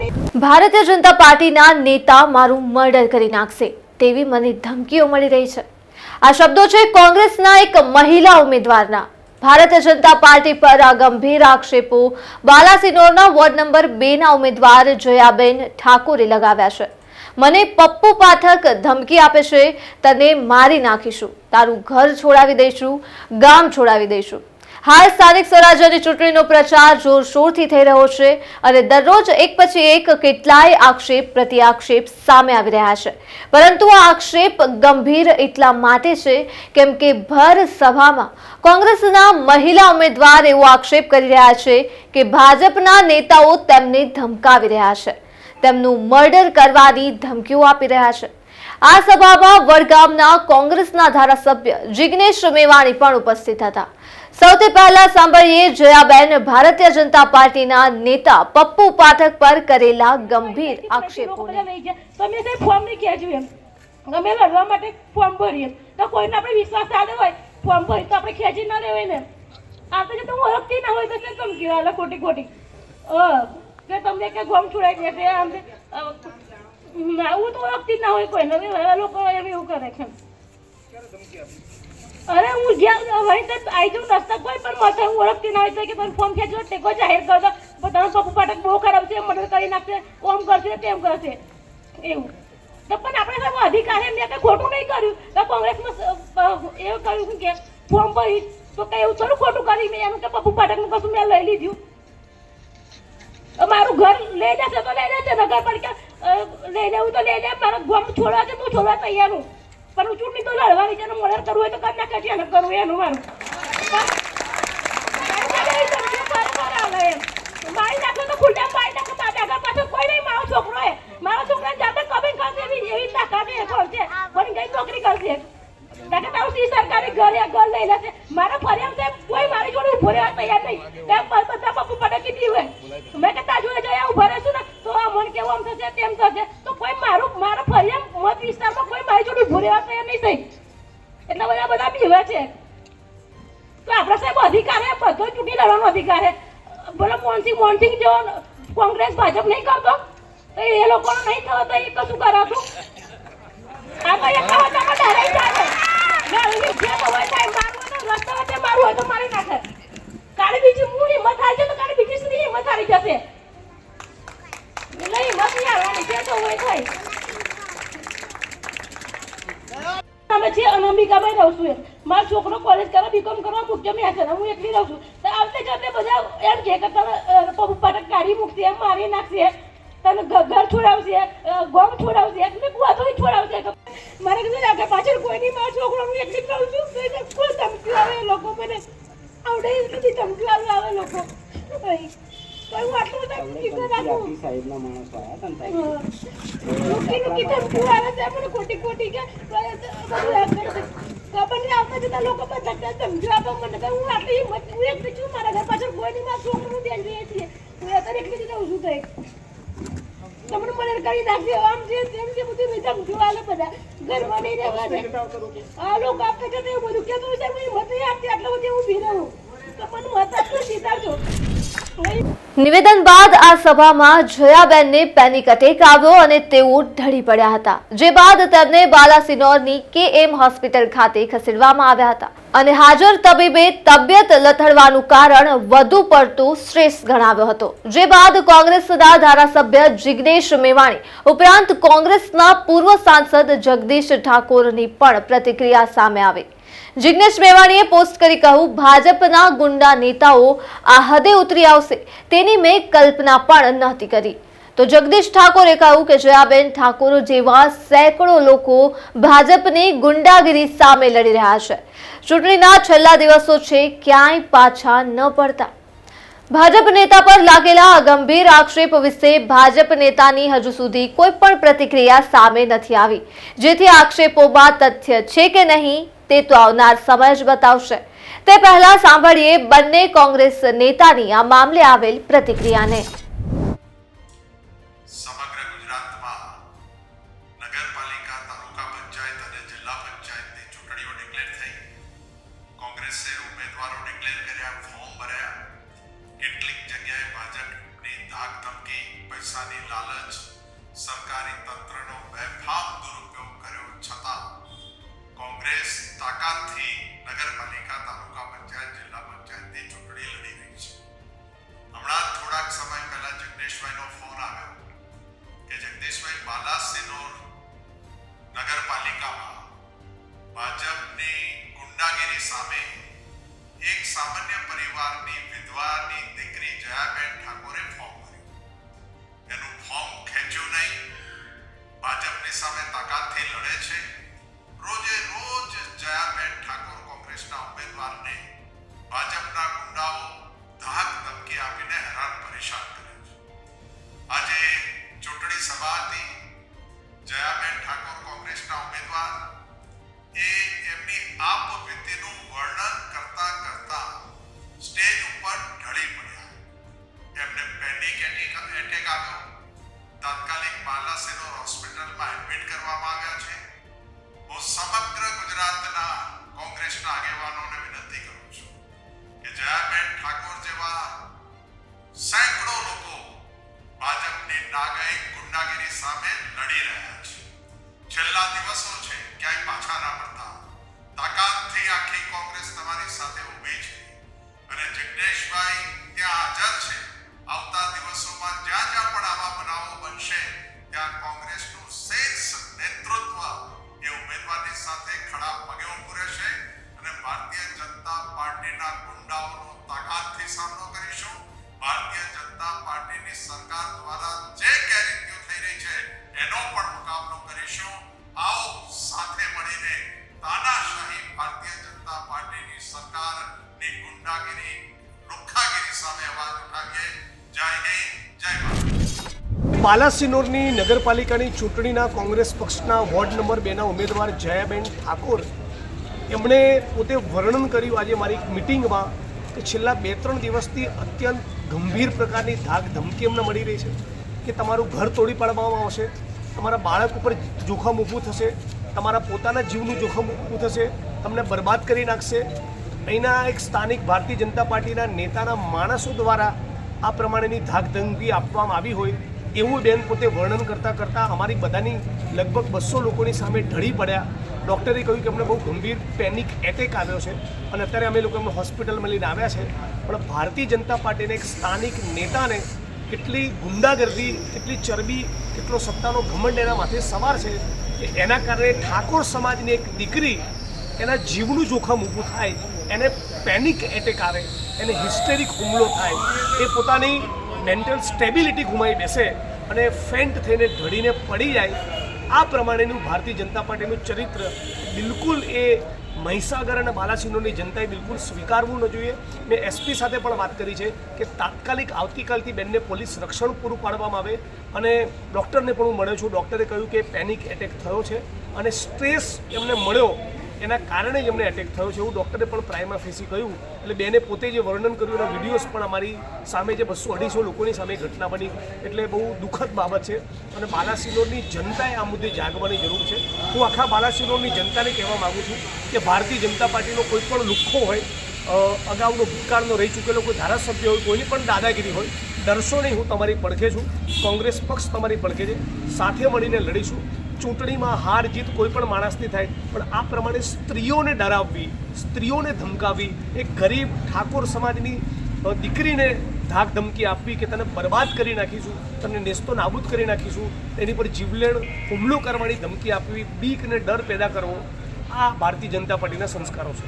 બેન ભારતીય જનતા પાર્ટીના નેતા મારું મર્ડર કરી નાખશે, તેવી મને ધમકીઓ મળી રહી છે. આ શબ્દો છે કોંગ્રેસના એક મહિલા ઉમેદવારના. ભારતીય જનતા પાર્ટી પર આ ગંભીર આક્ષેપો બાલાસિનોરના વોર્ડ નંબર બે ના ઉમેદવાર જયાબેન ઠાકોરે લગાવ્યા છે. મને પપ્પુ પાઠક ધમકી આપે છે, તને મારી નાખીશું. તારું ઘર છોડાવી દઈશું, ગામ છોડાવી દઈશું. હાલ સ્થાનિક સ્વરાજ્યની ચૂંટણીનો પ્રચાર જોરશોરથી થઈ રહ્યો છે અને દરરોજ એક પછી એક કેટલાય આક્ષેપ પ્રતિ આક્ષેપ સામે આવી રહ્યા છે. પરંતુ આ આક્ષેપ ગંભીર એટલા માટે છે કેમ કે ભર સભામાં કોંગ્રેસના મહિલા ઉમેદવાર એવો આક્ષેપ કરી રહ્યા છે કે ભાજપના નેતાઓ તેમને ધમકાવી રહ્યા છે. તેમનું મર્ડર કરવાની ધમકીઓ આપી રહ્યા છે. આ સભામાં વડગામના કોંગ્રેસના ધારાસભ્ય જિગ્નેશ મેવાણી પણ ઉપસ્થિત હતા. સૌથી પહેલા સાંભળીએ જયાબેન ભારતીય જનતા પાર્ટીના નેતા પપ્પુ પાઠક પર કરેલા ગંભીર આક્ષેપો બધા લઈ જાય તો અમે લડવા માટે ફોર્મ ભરીએ. તો કોઈને આપણે વિશ્વાસ આવે હોય ફોર્મ ભરી તો આપણે ખેંચી ના લેવાય ને. આપણે તો તમે ઓળખતી ના હોય તો કે તમે ખોટી ખોટી કે તમને કે ગોમ છોડાઈ દેશે આમ હું તો જ ના હોય કોઈ, નવી લોકો એમ એવું કરે છે. અરે હું જ્યાં વહી તો આવી જાઉં રસ્તા કોઈ પણ માથે હું ઓળખતી ના હોય કે તમે ફોર્મ ખેંચો ટેકો જાહેર કરો તો પોતાનો પપ્પુ પાટક બહુ ખરાબ છે, મર્ડર કરી નાખશે ઓમ કરશે, તેમ કરશે. એવું. તો પણ આપણે સાહેબ અધિકાર એમ કંઈ ખોટું નહીં કર્યું. તો કોંગ્રેસમાં એવું કર્યું કે ફોર્મ ભરી, તો કંઈ એવું થોડું ખોટું કરી મેં એનું કે પપ્પુ પાટકનું કશું મેં લઈ લીધું. મારું ઘર લઈ જશે તો લઈ જશે નગર પણ કે લઈ લેવું તો લઈ લે, મારો ગમ છોડવા છે હું છોડવા તૈયાર હું. પણ હું ચૂંટણી તો લડવાની છે અને કરવું હોય તો કરી નાખે છે કરવું એનું મારું. તો ખુલ્લા મારી નાખો મારા આગળ કોઈ નહીં, મારો છોકરો હે મારો છોકરા જાતે કબીર કરશે, એવી એવી તાકાત એ નોકરી કરશે? તાકે તારું સી સરકારી ઘરે ઘર લઈ લેશે. મારા ફરિયાદ છે કોઈ મારી જોડે ઊભો રહેવા તૈયાર નહીં. લડવાનો અધિકાર છે. બોલો મોનસિંહ મોનસિંહ જો કોંગ્રેસ ભાજપ નહીં કરતો, તો એ લોકો નહીં થયો તો એ કશું કરાતું. આ તો એક તમે ડરાઈ થાય મારું હોય તો મારી નાખે. કાળી બીજી હું હિંમત તો કાળી બીજી સ્ત્રી હિંમત જશે. એટલે હિંમત નહીં હારવાની, જે તો થાય. અમે છે અને અંબિકામાં રહું છું મારો છોકરો કોલેજ કરે બીકોમ કરવા મુખ્ય મેં છે હું એકલી રહું છું. તો આવતે બધા એમ છે કે તને અ, પપ્પુ કાઢી મૂકશે એમ મારી નાખશે તને ઘર છોડાવશે ગોમ છોડાવશે એટલે કુવાતોય છોડાવશે. મારે કીધું આગળ પાછળ કોઈ નહીં મારો છોકરો હું એકલી કહું છું. કોઈ ધમકી એ લોકો મને. આવડે નથી ધમકી આવે લોકો. ખોટી ખોટી કે. ખબર આવતા જતા લોકો બધા ધમકીઓ આપે મને કે હું આટલી હું એકલી છું મારા ઘર પાછળ કોઈ નહીં, મારા છોકરું બેન જોઈએ છીએ હું અત્યારે એકલી જતા છું તો તમને મને કરી નાખશે આમ છે તેમ છે બધું ધમકીઓ આલે બધા. ઘરમાં નહીં રહેવા દે. આ લોકો આપણે જતા એવું બધું કહેતું છે, હું હિંમત નહીં આપતી, આટલા બધી ઊભી રહું તો મને મત આપજો સીધાજો નહીં નિવેદન બાદ આ સભામાં જયાબેનને પેનિક અટેક આવ્યો અને તેઓ ઢળી પડ્યા હતા. જે બાદ તેમને બાલાસિનોરની કે એમ હોસ્પિટલ ખાતે ખસેડવામાં આવ્યા હતા. અને હાજર તબીબે તબિયત લથડવાનું કારણ વધુ પડતું સ્ટ્રેસ ગણાવ્યો હતો. જે બાદ કોંગ્રેસના ધારાસભ્ય જિગ્નેશ મેવાણી, ઉપરાંત કોંગ્રેસના પૂર્વ સાંસદ જગદીશ ઠાકોરની પણ પ્રતિક્રિયા સામે આવી. જિગ્નેશ મેવાણીએ પોસ્ટ કરી કહ્યું, ભાજપના ગુંડા નેતાઓ આ હદે ઉતરી આવશે, તેની મેં કલ્પના પણ નહોતી કરી. તો જગદીશ ઠાકોરે કહ્યું કે જયાબેન ઠાકોર જેવા સેંકડો લોકો ભાજપની ગુંડાગીરી સામે લડી રહ્યા છે. ચૂંટણીના છેલ્લા દિવસો છે, ક્યાંય પાછા ન પડતા. ભાજપ નેતા પર લાગેલા ગંભીર આક્ષેપ વિશે ભાજપ નેતાની હજુ સુધી કોઈ પણ પ્રતિક્રિયા સામે નથી આવી. જેથી આક્ષેપોમાં તથ્ય છે કે નહીં તે તો આવનાર સમય જ બતાવશે. તે પહેલા સાંભળીએ બંને કોંગ્રેસ નેતાની આ મામલે આવેલ પ્રતિક્રિયાને. તાકાતથી નગરપાલિકા તાલુકા પંચાયત, જિલ્લા પંચાયતની ચૂંટણી લડી રહી છે. હમણાં થોડાક સમય પહેલા જગદીશભાઈનો ફોન આવ્યો કે જગદીશભાઈ બાલાસિનોર નગરપાલિકામાં ભાજપની ગુંડાગીરી સામે એક સામાન્ય પરિવારની વિધવાની દીકરી જયાબેન ઠાકોરે ફોર્મ ભર્યું. એનું ફોર્મ ખેંચ્યું નહીં. ભાજપની સામે તાકાતથી લડે છે. રોજે રોજ જયાબેન ઠાકોર કોંગ્રેસના ઉમેદવારને ભાજપના ગુંડાઓ ધાક ધમકી આપીને હેરાન પરેશાન કરે છે. આજે ચૂંટણી સભા હતી જયાબેન ઠાકોર કોંગ્રેસના ઉમેદવાર એ એમની આપવીતીનું વર્ણન કરતા કરતા સ્ટેજ ઉપર ઢળી પડ્યા. એમને પેનિક એટેક આવ્યો. તાત્કાલિક બાલાસિનોર હોસ્પિટલમાં એડમિટ કરવામાં આવ્યા છે. હું સમગ્ર ગુજરાતના કોંગ્રેસના આગેવાનોને વિનંતી કરું છું કે જયાબેન ઠાકોર જેવા સેંકડો લોકો ભાજપની નાગરિક ગુંડાગીરી સામે લડી રહ્યા છે. ખડા પગે ઊભું રહેશે અને ભારતીય જનતા પાર્ટીના ગુંડાઓનો તાકાતથી સામનો કરીશું. ભારતીય જનતા પાર્ટીની સરકાર દ્વારા જે ગેરરીતિઓ થઈ રહી છે, એનો પણ મુકાબલો કરીશું. આવો સાથે મળીને તાનાશાહી ભારતીય જનતા પાર્ટીની સરકારની ગુંડાગીરી, લુખ્ખાગીરી સામે અવાજ ઉઠાવીએ. જય હિન્દ, જય ભારત. બાલાસિનોરની નગરપાલિકાની ચૂંટણીના કોંગ્રેસ પક્ષના વોર્ડ નંબર બેના ઉમેદવાર જયાબેન ઠાકોર એમણે પોતે વર્ણન કર્યું આજે મારી એક મિટિંગમાં કે છેલ્લા બે ત્રણ દિવસથી અત્યંત ગંભીર પ્રકારની ધાક ધમકી એમને મળી રહી છે કે તમારું ઘર તોડી પાડવામાં આવશે, તમારા બાળક ઉપર જોખમ ઊભું થશે, તમારા પોતાના જીવનું જોખમ ઊભું થશે, તમને બરબાદ કરી નાખશે. અહીંના એક સ્થાનિક ભારતીય જનતા પાર્ટીના નેતાના માણસો દ્વારા આ પ્રમાણેની ધાક ધમકી આપવામાં આવી હોય એવું બેન પોતે વર્ણન કરતાં કરતાં અમારી બધાની લગભગ બસો લોકોની સામે ઢળી પડ્યા. ડૉક્ટરે કહ્યું કે અમને બહુ ગંભીર પેનિક એટેક આવ્યો છે અને અત્યારે અમે લોકો એમને હોસ્પિટલમાં લઈને આવ્યા છે. પણ ભારતીય જનતા પાર્ટીના એક સ્થાનિક નેતાને કેટલી ગુંડાગર્દી, કેટલી ચરબી, કેટલો સત્તાનો ઘમંડ એના માથે સવાર છે કે એના કારણે ઠાકોર સમાજની એક દીકરી એના જીવનું જોખમ ઊભું થાય, એને પેનિક એટેક આવે, એને હિસ્ટેરિક હુમલો થાય. એ પોતાની મેન્ટલ સ્ટેબિલિટી ગુમાવી બેસે અને ફેન્ટ થઈને ઢળીને પડી જાય, આ પ્રમાણેનું ભારતીય જનતા પાર્ટીનું ચરિત્ર બિલકુલ એ મહીસાગર અને બાલાસિનોરની જનતાએ બિલકુલ સ્વીકારવું ન જોઈએ. મેં એસપી સાથે પણ વાત કરી છે કે તાત્કાલિક આવતીકાલથી બેનને પોલીસ રક્ષણ પૂરું પાડવામાં આવે અને ડૉક્ટરને પણ હું મળ્યો છું. ડૉક્ટરે કહ્યું કે પેનિક એટેક થયો છે અને સ્ટ્રેસ એમને મળ્યો એના કારણે જ એમને એટેક થયો છે. એવું ડૉક્ટરે પણ પ્રાઇમા ફેસી કહ્યું. એટલે બેને પોતે જે વર્ણન કર્યું, એના વિડીયોઝ પણ અમારી સામે જે બસો અઢીસો લોકોની સામે ઘટના બની. એટલે બહુ દુઃખદ બાબત છે. અને બાલાસિનોરની જનતાએ આ મુદ્દે જાગવાની જરૂર છે. હું આખા બાલાસિનોરની જનતાને કહેવા માગું છું કે ભારતીય જનતા પાર્ટીનો કોઈ પણ લુખ્ખો હોય અગાઉનો ભૂતકાળનો રહી ચૂકેલો કોઈ ધારાસભ્ય હોય, કોઈની પણ દાદાગીરી હોય ડરશો નહીં. હું તમારી પડખે છું. કોંગ્રેસ પક્ષ તમારી પડખે છે. સાથે મળીને લડીશું. ચૂંટણીમાં હાર જીત કોઈ પણ માણસની થાય, પણ આ પ્રમાણે સ્ત્રીઓને ડરાવવી, સ્ત્રીઓને ધમકાવી એક ગરીબ ઠાકોર સમાજની દીકરીને ધાક ધમકી આપવી કે તને બરબાદ કરી નાખીશું, તને નેસ્તો નાબૂદ કરી નાખીશું એની પર જીવલેણ હુમલો કરવાની ધમકી આપવી બીક અને ડર પેદા કરવો, આ ભારતીય જનતા પાર્ટીના સંસ્કારો છે.